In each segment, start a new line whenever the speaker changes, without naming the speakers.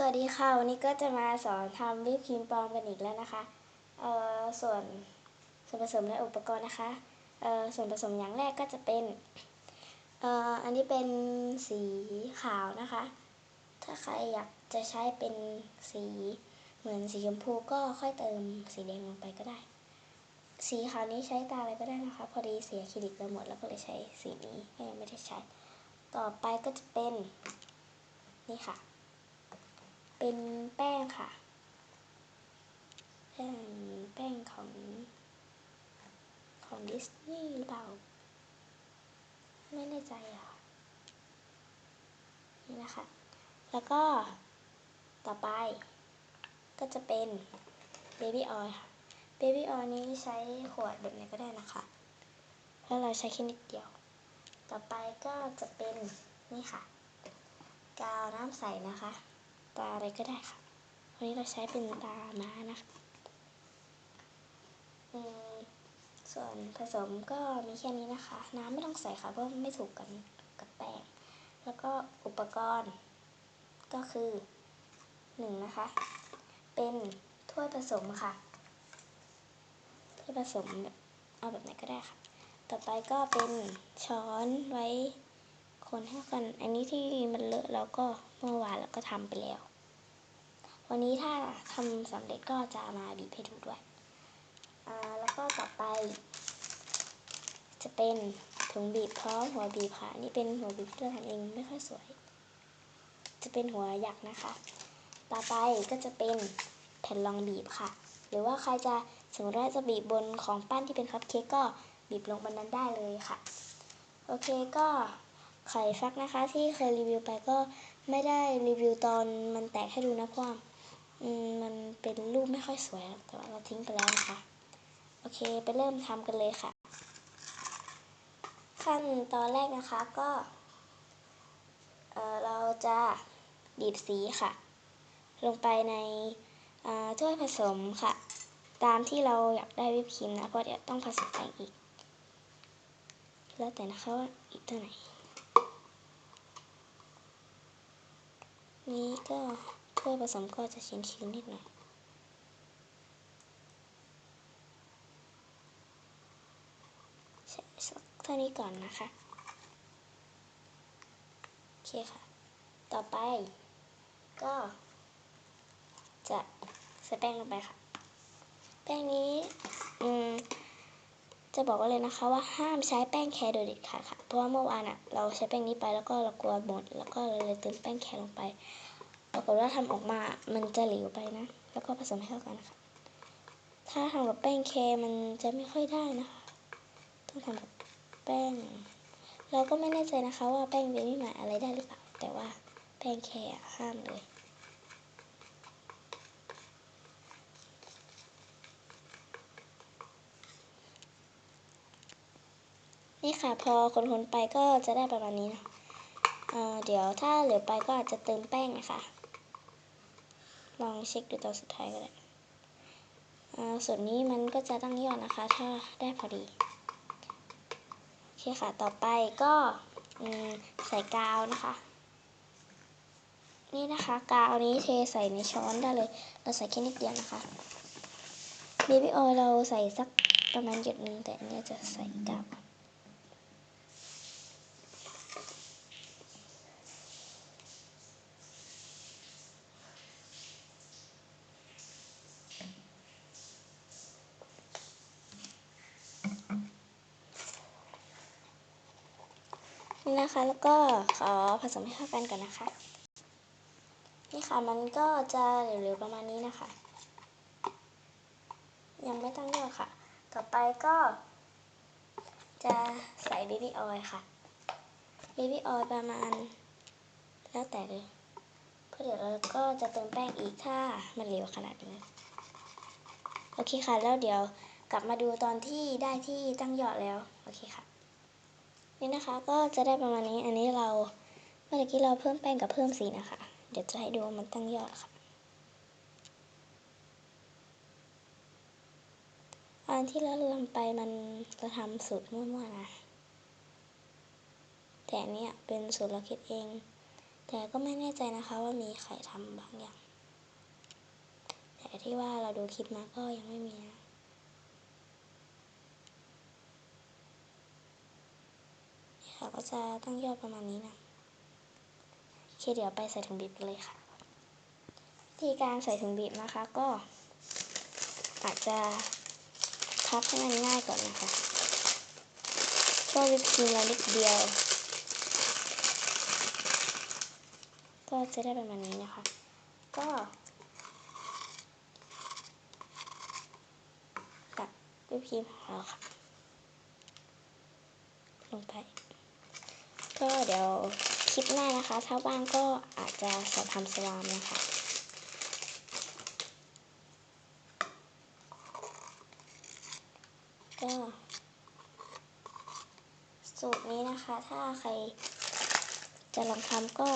สวัสดีค่ะ วันนี้ก็จะมาสอนทำวิปครีมปลอมกันอีกแล้วนะคะ เอ่อส่วนส่วนผสมและอุปกรณ์นะคะ เอ่อส่วนผสมอย่างแรกก็จะเป็น เอ่ออันนี้เป็นสีขาวนะคะ ถ้าใครอยากจะใช้เป็นสีเหมือนสีชมพูก็ค่อยเติมสีแดงลงไปก็ได้ สีขาวนี้ใช้ตาอะไรก็ได้นะคะ พอดีเสียคริลิกไปหมดแล้วก็เลยใช้สีนี้ยังไม่ได้ใช้ ต่อไปก็จะเป็นนี่ค่ะ เป็นแป้งค่ะ แป้งแป้งของของดิสนีย์หรือเปล่า ไม่แน่ใจอะ นี่นะคะ แล้วก็ต่อไปก็จะเป็นเบบี้ออยค่ะเบบี้ออยนี้ใช้ขวดแบบไหนก็ได้นะคะเพราะเราใช้แค่นิดเดียว ต่อไปก็จะเป็นนี่ค่ะ กาวน้ำใสนะคะ ตาอะไรก็ได้ค่ะวันนี้เราใช้เป็นตาม้านะส่วนผสมก็มีแค่นี้นะคะ น้ำไม่ต้องใส่ค่ะเพราะไม่ถูกกันกับแป้งแล้วก็อุปกรณ์ ก็คือหนึ่งนะคะ เป็นถ้วยผสมค่ะถ้วยผสมแบบเอาแบบไหนก็ได้ค่ะ ต่อไปก็เป็นช้อนไว้คนให้กัน อันนี้ที่มันเลอะเราก็เมื่อวานเราก็ทำไปแล้ว วันนี้ถ้าทำสำเร็จก็จะมาบีบให้ดูด้วย แล้วก็ต่อไป จะเป็นถุงบีบพร้อมหัวบีบค่ะนี่เป็นหัวบีบที่เราทำเองไม่ค่อยสวย จะเป็นหัวหยักนะคะ ต่อไปก็จะเป็นแผ่นรองบีบค่ะ หรือว่าใครจะสมมติว่าจะบีบบนของปั้นที่เป็นคัพเค้กก็บีบลงบนนั้นได้เลยค่ะ โอเคก็ไข่ฟักนะคะที่เคยรีวิวไปก็ไม่ได้รีวิวตอนมันแตกให้ดูนะเพราะว่าอื มันเป็นรูปไม่ค่อยสวยแต่ว่าเราทิ้งไปแล้วนะคะ โอเคไปเริ่มทำกันเลยค่ะ ขั้นตอนแรกนะคะก็เออเราจะบีบสีค่ะ ลงไปในอ่าถ้วยผสมค่ะ ตามที่เราอยากได้วิปครีมนะเพราะเดี๋ยวต้องผสมแป้งอีก แล้วแต่นะคะว่าอีกเท่าไหร่นี้ก็ ถ้วยผสมก็จะชื้นชื้นๆนิดหน่อยสักเท่านี้ก่อนนะคะ โอเคค่ะ ต่อไป ก็ จะใส่แป้งลงไปค่ะ แป้งนี้อืมจะบอกว่าเลยนะคะว่าห้ามใช้แป้งแคร์โดยเด็ดขาดค่ะ เพราะว่าเมื่อวานอะเราใช้แป้งนี้ไปแล้วก็เรากลัวหมด แล้วก็เราเลยเติมแป้งแคร์ลงไปากฏว่าทำออกมามันจะเหลวไปนะ แล้วก็ผสมให้เข้ากันค่ะถ้าทำกับแป้งแคมันจะไม่ค่อยได้นะคะ ต้องทำกับแป้ง เราก็ไม่แน่ใจนะคะว่าแป้งเบบี้มาอะไรได้หรือเปล่า แต่ว่าแป้งแคห้ามเลยนี่ค่ะพอคนๆไปก็จะได้ประมาณนี้นะเเดี๋ยวถ้าเหลือไปก็อาจจะเติมแป้งนะคะ ลองเช็คดูตอนสุดท้ายก็ได้ส่วนนี้มันก็จะตั้งยอดนะคะ ถ้าได้พอดีโอเคค่ะ ต่อไปก็ใส่กาวนะคะ นี่นะคะ กาวนี้เทใส่ในช้อนได้เลย เราใส่แค่นิดเดียวนะคะเบบี้ออยเราใส่สักประมาณหยดหนึงแต่อันนี้จะใส่กาว นนี่นะคะ แล้วก็ขอผสมให้เข้ากันก่อนนะคะ นี่ค่ะมันก็จะเหลวๆประมาณนี้นะคะ ยังไม่ตั้งยอดค่ะ ต่อไปก็ จะใส่เบบี้ออยล์ค่ะเบบี้ออยล์ประมาณ แล้วแต่เลยเพราะเดี๋ยวเราก็จะเติมแป้งอีกถ้ามันเหลวขนาดนี้โอเคค่ะ แล้วเดี๋ยวกลับมาดูตอนที่ได้ที่ตั้งยอดแล้ว โอเคค่ะ นี่นะคะก็จะได้ประมาณนี้ อันนี้เราเมื่อกี้เราเพิ่มแป้งกับเพิ่มสีนะคะ เดี๋ยวจะให้ดูมันตั้งยอดค่ะ อันที่เราเริ่มไปมันเราทำสูตรมั่วๆนะ แต่อันเนี้ยเป็นสูตรเราคิดเอง แต่ก็ไม่แน่ใจนะคะว่ามีใครทำบางอย่าง แต่ที่ว่าเราดูคลิปมาก็ยังไม่มีนะ ค่ะก็จะตั้งยอดประมาณนี้นะโอเคเดี๋ยวไปใส่ถุงบีบเลยค่ะวิธีการใส่ถุงบีบนะคะก็ อาจจะพับให้มันง่ายก่อนนะคะช่วยวิปครีมเรานิดเดียว ก็จะได้ประมาณนี้นะคะ ก็ตักวิปครีมของเราค่ะ ลงไป ก็เดี๋ยวคลิปหน้านะคะ ถ้าว่างก็อาจจะสอนทำสลามนะคะก็สูตรนี้นะคะ ถ้าใครจะลองทำก็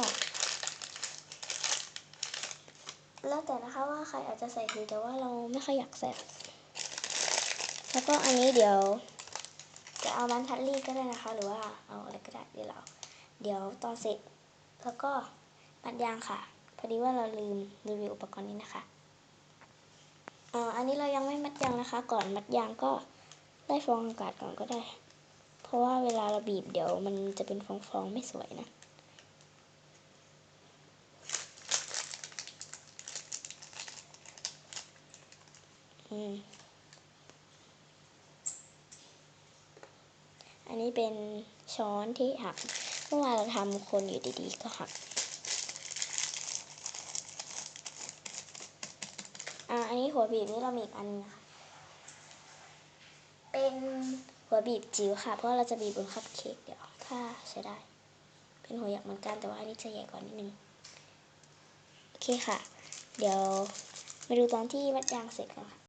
แล้วแต่นะคะว่าใครอาจจะใส่ถุงแต่ว่าเราไม่ค่อยอยากใส่แล้วก็อันนี้เดี๋ยว จะเอามันทัดรีดก็ได้นะคะ หรือว่าเอาอะไรก็ได้เดี๋ยวเรา เดี๋ยวตอนเสร็จ แล้วก็มัดยางค่ะ พอดีว่าเราลืมรีวิวอุปกรณ์นี้นะคะอ่าอันนี้เรายังไม่มัดยางนะคะ ก่อนมัดยางก็ไล่ฟองอากาศก่อนก็ได้ เพราะว่าเวลาเราบีบเดี๋ยวมันจะเป็นฟองๆไม่สวยนะอืม อันนี้เป็นช้อนที่หัก เมื่อวานเราทำคนอยู่ดีๆ ก็หักอ่าอันนี้หัวบีบนี่เรามีอีกอันนึงนะคะเป็นหัวบีบจิ๋วค่ะ เพราะเราจะบีบบนคัพเค้กเดี๋ยวถ้าใช้ได้ เป็นหัวหยักเหมือนกันแต่ว่าอันนี้จะใหญ่กว่านิดนึงโอเคค่ะ เดี๋ยวมาดูตอนที่มัดยางเสร็จกันค่ะ